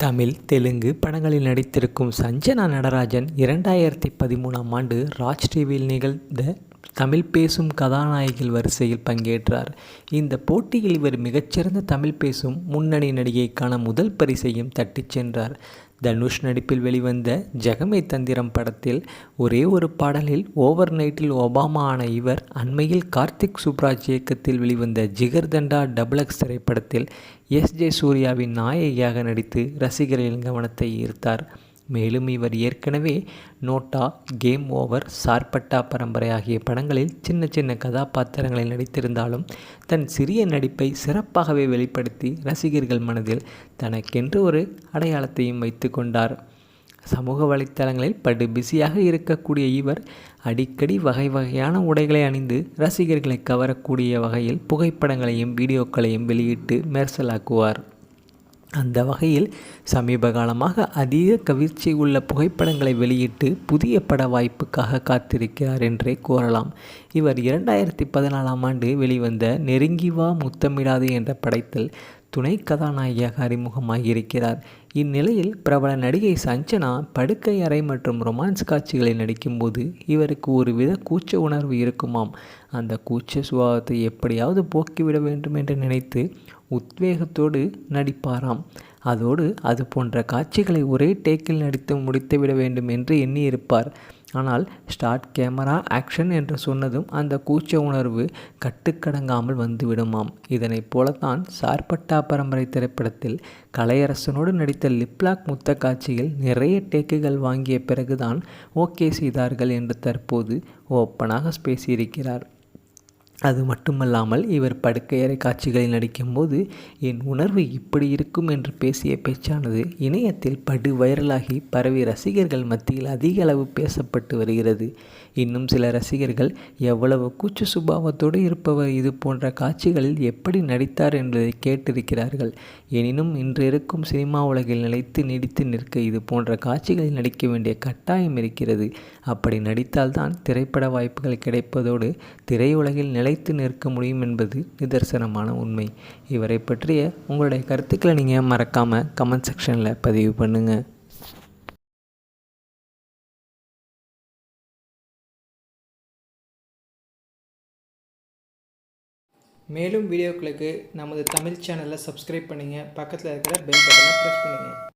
தமிழ் தெலுங்கு படங்களில் நடித்திருக்கும் சஞ்சனா நடராஜன் இரண்டாயிரத்தி பதிமூணாம் ஆண்டு ராஜ் டிவியில் நிகழ்ந்த தமிழ் பேசும் கதாநாயகிகள் வரிசையில் பங்கேற்றார். இந்த போட்டியில் இவர் மிகச்சிறந்த தமிழ் பேசும் முன்னணி நடிகைக்கான முதல் பரிசையும் தட்டிச் சென்றார். தனுஷ் நடிப்பில் வெளிவந்த ஜெகமே தந்திரம் படத்தில் ஒரே ஒரு பாடலில் ஓவர் நைட்டில் ஒபாமா ஆன இவர் அண்மையில் கார்த்திக் சுப்ராஜ் இயக்கத்தில் வெளிவந்த ஜிகர்தண்டா டபுள் எக்ஸ் திரைப்படத்தில் எஸ். ஜே சூர்யாவின் நாயகியாக நடித்து ரசிகர்களின் கவனத்தை ஈர்த்தார். மேலும் இவர் ஏற்கனவே நோட்டா கேம் ஓவர் சார்பட்டா பரம்பரை ஆகிய படங்களில் சின்ன சின்ன கதாபாத்திரங்களில் நடித்திருந்தாலும் தன் சிறிய நடிப்பை சிறப்பாகவே வெளிப்படுத்தி ரசிகர்கள் மனதில் தனக்கென்று ஒரு அடையாளத்தையும் வைத்து கொண்டார். சமூக வலைத்தளங்களில் படு பிஸியாக இருக்கக்கூடிய இவர் அடிக்கடி வகை வகையான உடைகளை அணிந்து ரசிகர்களை கவரக்கூடிய வகையில் புகைப்படங்களையும் வீடியோக்களையும் வெளியிட்டு மெர்சலாக்குவார் அந்த வகையில் சமீப காலமாக அதிக கவர்ச்சி உள்ள புகைப்படங்களை வெளியிட்டு புதிய பட வாய்ப்புக்காக காத்திருக்கிறார் என்றே கூறலாம். இவர் இரண்டாயிரத்தி பதினாலாம் ஆண்டு வெளிவந்த நெருங்கி வா முத்தமிடாது என்ற படத்தில் துணை கதாநாயகியாக அறிமுகமாகியிருக்கிறார். இந்நிலையில் பிரபல நடிகை சஞ்சனா படுக்கை அறை மற்றும் ரொமான்ஸ் காட்சிகளில் நடிக்கும்போது இவருக்கு ஒருவித கூச்ச உணர்வு இருக்குமாம். அந்த கூச்ச சுபாவத்தை எப்படியாவது போக்கிவிட வேண்டும் என்று நினைத்து உத்வேகத்தோடு நடிப்பாராம். அதோடு அது போன்ற காட்சிகளை ஒரே டேக்கில் நடித்து முடித்துவிட வேண்டும் என்று எண்ணியிருப்பார். ஆனால் ஸ்டார்ட் கேமரா ஆக்ஷன் என்று சொன்னதும் அந்த கூச்ச உணர்வு கட்டுக்கடங்காமல் வந்துவிடுமாம். இதனைப் போலத்தான் சார்பட்டா பரம்பரை திரைப்படத்தில் கலையரசனோடு நடித்த லிப்லாக் முத்த காட்சியில் நிறைய டேக்குகள் வாங்கிய பிறகுதான் ஓகே செய்தார்கள் என்று தற்போது ஓப்பனாக பேசியிருக்கிறார். அது மட்டுமல்லாமல் இவர் படுக்கையறை காட்சிகளில் நடிக்கும்போது என் உணர்வு இப்படி இருக்கும் என்று பேசிய பேச்சானது இணையத்தில் படு வைரலாகி பரவி ரசிகர்கள் மத்தியில் அதிக அளவு பேசப்பட்டு வருகிறது. இன்னும் சில ரசிகர்கள் எவ்வளவு கூச்ச சுபாவத்தோடு இருப்பவர் இது போன்ற காட்சிகளில் எப்படி நடித்தார் என்பதை கேட்டிருக்கிறார்கள். எனினும் இன்று இருக்கும் சினிமா உலகில் நிலைத்து நீடித்து நிற்க இது போன்ற காட்சிகளில் நடிக்க வேண்டிய கட்டாயம் இருக்கிறது. அப்படி நடித்தால்தான் திரைப்பட வாய்ப்புகள் கிடைப்பதோடு திரையுலகில் நிலைத்து நிற்க முடியும் என்பது நிதர்சனமான உண்மை. இவரை பற்றிய உங்களுடைய கருத்துக்களை நீங்கள் மறக்காமல் கமெண்ட் செக்ஷனில் பதிவு பண்ணுங்கள் மேலும் வீடியோக்களுக்கு நமது தமிழ் சேனலை சப்ஸ்கிரைப் பண்ணுங்கள் பக்கத்தில் இருக்கிற பெல் பட்டனை ப்ரெஸ் பண்ணுங்கள்